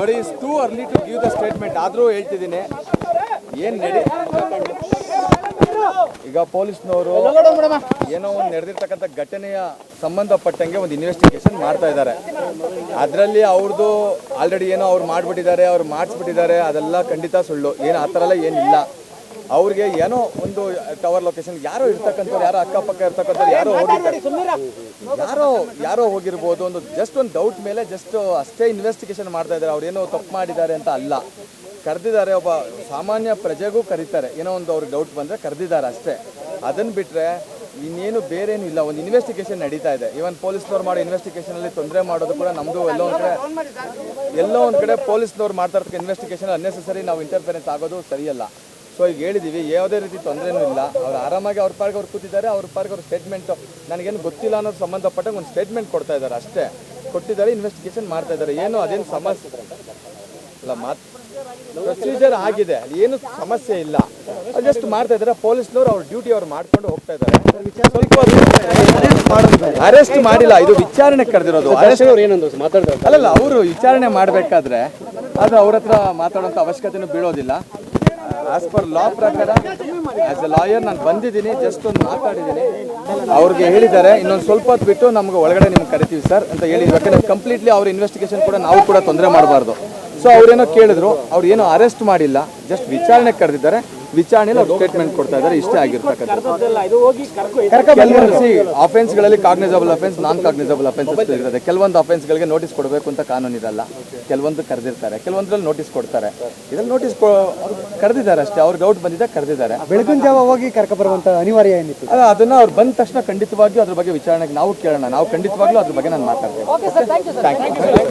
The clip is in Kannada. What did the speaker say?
ನೋಡಿ is too early to give the statement ಆದರೂ ಹೇಳ್ತಿದ್ದೀನಿ. ಏನು ನಡಿ ಈಗ ಪೊಲೀಸ್ನವರು ಏನೋ ಒಂದು ನಡೆದಿರ್ತಕ್ಕಂಥ ಘಟನೆಯ ಸಂಬಂಧಪಟ್ಟಂಗೆ ಒಂದು ಇನ್ವೆಸ್ಟಿಗೇಷನ್ ಮಾಡ್ತಾ ಇದ್ದಾರೆ. ಅದರಲ್ಲಿ ಅವ್ರದ್ದು ಆಲ್ರೆಡಿ ಏನೋ ಅವ್ರು ಮಾಡಿಬಿಟ್ಟಿದ್ದಾರೆ, ಅವ್ರು ಮಾಡಿಸ್ಬಿಟ್ಟಿದ್ದಾರೆ, ಅದೆಲ್ಲ ಖಂಡಿತ ಸುಳ್ಳು. ಏನು ಆ ಥರ ಎಲ್ಲ ಏನಿಲ್ಲ. ಅವ್ರಿಗೆ ಏನೋ ಒಂದು ಟವರ್ ಲೊಕೇಶನ್ ಯಾರೋ ಇರ್ತಕ್ಕಂಥವ್ರು ಯಾರೋ ಅಕ್ಕಪಕ್ಕ ಇರ್ತಕ್ಕಂಥವ್ರು ಯಾರೋ ಹೋಗಿರ್ತಾರೆ. ಯಾರೋ ಯಾರೋ ಹೋಗಿರ್ಬೋದು ಒಂದು ಜಸ್ಟ್ ಒಂದು ಡೌಟ್ ಮೇಲೆ ಜಸ್ಟ್ ಅಷ್ಟೇ ಇನ್ವೆಸ್ಟಿಗೇಷನ್ ಮಾಡ್ತಾ ಇದ್ದಾರೆ. ಅವ್ರು ಏನೋ ತಪ್ಪು ಮಾಡಿದ್ದಾರೆ ಅಂತ ಅಲ್ಲ. ಕರೆದಿದ್ದಾರೆ ಒಬ್ಬ ಸಾಮಾನ್ಯ ಪ್ರಜೆಗೂ ಕರೀತಾರೆ. ಏನೋ ಒಂದು ಅವ್ರಿಗೆ ಡೌಟ್ ಬಂದರೆ ಕರೆದಿದ್ದಾರೆ ಅಷ್ಟೇ. ಅದನ್ನು ಬಿಟ್ಟರೆ ಇನ್ನೇನು ಬೇರೇನು ಏನು ಇಲ್ಲ. ಒಂದು ಇನ್ವೆಸ್ಟಿಗೇಷನ್ ನಡೀತಾ ಇದೆ. ಇವನ್ ಪೊಲೀಸ್ನವ್ರು ಮಾಡೋ ಇನ್ವೆಸ್ಟಿಗೇಷನಲ್ಲಿ ತೊಂದರೆ ಮಾಡೋದು ಕೂಡ ನಮ್ಮದು ಎಲ್ಲೋ ಒಂದು ಕಡೆ ಎಲ್ಲೋ ಒಂದು ಕಡೆ ಪೊಲೀಸ್ನವ್ರು ಮಾಡ್ತಾ ಇರ್ತಕ್ಕ ಇನ್ವೆಸ್ಟಿಗೇಷನ್ ಅನ್ನೆಸೆಸರಿ ನಾವು ಇಂಟರ್ಫೆರೆನ್ಸ್ ಆಗೋದು ಸರಿಯಲ್ಲ. ಸೊ ಈಗ ಹೇಳಿದ್ದೀವಿ ಯಾವುದೇ ರೀತಿ ತೊಂದರೆನೂ ಇಲ್ಲ. ಅವ್ರು ಆರಾಮಾಗಿ ಅವ್ರ ಪಾರ್ಗೆ ಅವ್ರು ಕೂತಿದ್ದಾರೆ ಅವ್ರ ಪಾರ್ಗೆ ಅವ್ರ ಸ್ಟೇಟ್ಮೆಂಟು ನನಗೇನು ಗೊತ್ತಿಲ್ಲ ಅನ್ನೋದು ಸಂಬಂಧಪಟ್ಟಂಗೆ ಒಂದು ಸ್ಟೇಟ್ಮೆಂಟ್ ಕೊಡ್ತಾ ಇದ್ದಾರೆ ಅಷ್ಟೇ. ಕೊಟ್ಟಿದ್ದಾರೆ ಇನ್ವೆಸ್ಟಿಗೇಷನ್ ಮಾಡ್ತಾ ಇದ್ದಾರೆ. ಏನು ಅದೇನು ಸಮಸ್ಯೆ ಅಲ್ಲ ಮಾತು ಪ್ರೊಸೀಜರ್ ಆಗಿದೆ. ಏನು ಸಮಸ್ಯೆ ಇಲ್ಲ. ಜಸ್ಟ್ ಮಾಡ್ತಾ ಇದ್ದಾರೆ. ಪೊಲೀಸ್ನವ್ರು ಅವ್ರ ಡ್ಯೂಟಿ ಅವ್ರು ಮಾಡ್ಕೊಂಡು ಹೋಗ್ತಾ ಇದ್ದಾರೆ. ಅರೆಸ್ಟ್ ಮಾಡಿಲ್ಲ. ಇದು ವಿಚಾರಣೆ ಕರೆದಿರೋದು. ಅಲ್ಲಲ್ಲ ಅವರು ವಿಚಾರಣೆ ಮಾಡಬೇಕಾದ್ರೆ ಅದು ಅವ್ರ ಹತ್ರ ಮಾತಾಡೋಂಥ ಅವಶ್ಯಕತೆನೂ ಬೀಳೋದಿಲ್ಲ. ಆಸ್ ಪರ್ ಲಾ ಪ್ರಕಾರ ಆಸ್ ಎ ಲಾಯರ್ ನಾನು ಬಂದಿದ್ದೀನಿ ಜಸ್ಟ್ ಒಂದು ಮಾತಾಡಿದ್ದೀನಿ. ಅವ್ರಿಗೆ ಹೇಳಿದ್ದಾರೆ, ಇನ್ನೊಂದು ಸ್ವಲ್ಪ ಹೊತ್ತು ಬಿಟ್ಟು ನಮ್ಗೆ ಒಳಗಡೆ ನಿಮ್ಗೆ ಕರಿತೀವಿ ಸರ್ ಅಂತ ಹೇಳಿ ಯಾಕಂದ್ರೆ ಕಂಪ್ಲೀಟ್ಲಿ ಅವ್ರ ಇನ್ವೆಸ್ಟಿಗೇಷನ್ ಕೂಡ ನಾವು ಕೂಡ ತೊಂದರೆ ಮಾಡಬಾರ್ದು. ಸೊ ಅವ್ರೇನೋ ಕೇಳಿದ್ರು, ಅವ್ರು ಏನೋ ಅರೆಸ್ಟ್ ಮಾಡಿಲ್ಲ ಜಸ್ಟ್ ವಿಚಾರಣೆ ಕರೆದಿದ್ದಾರೆ. ವಿಚಾರಣೆಯಲ್ಲಿ ಅವ್ರು ಸ್ಟೇಟ್ಮೆಂಟ್ ಕೊಡ್ತಾ ಇದ್ದಾರೆ ಇಷ್ಟೇ ಆಗಿರ್ತಕ್ಕಂಥ ಇದು ಹೋಗಿ ಕರ್ಕೊ ಕೆಲವೊಂದು ಅಫೆನ್ಸ್ಗಳಲ್ಲಿ cognizable offence non cognizable offence ಇರುತ್ತೆ ಕೆಲವೊಂದು ಅಫೆನ್ಸ್ಗಳಿಗೆ ನೋಟಿಸ್ ಕೊಡಬೇಕು ಅಂತ ಕಾನೂನು ಇರಲ್ಲ ಕೆಲವೊಂದು ಕರೆದಿರ್ತಾರೆ. ಕೆಲವೊಂದ್ರಲ್ಲಿ ನೋಟಿಸ್ ಕೊಡ್ತಾರೆ. ಇದ್ರಲ್ಲಿ ನೋಟಿಸ್ ಕರೆದಿದ್ದಾರೆ ಅಷ್ಟೇ. ಅವ್ರಿಗೆ ಡೌಟ್ ಬಂದಿದೆ ಕರೆದಿದ್ದಾರೆ. ಬೆಳಗಿನ ಜಾವ ಹೋಗಿ ಕರ್ಕ ಬರುವಂತ ಅನಿವಾರ್ಯ ಏನಿತ್ತು? ಅಲ್ಲ, ಅದನ್ನ ಅವ್ರು ಬಂದ ತಕ್ಷಣ ಖಂಡಿತವಾಗಿಯೂ ಅದ್ರ ಬಗ್ಗೆ ವಿಚಾರಣೆಗೆ ನಾವು ಕೇಳೋಣ. ನಾವು ಖಂಡಿತವಾಗ್ಲೂ ಅದ್ರ ಬಗ್ಗೆ ನಾನು ಮಾತಾಡ್ತೇನೆ ಥ್ಯಾಂಕ್ ಯು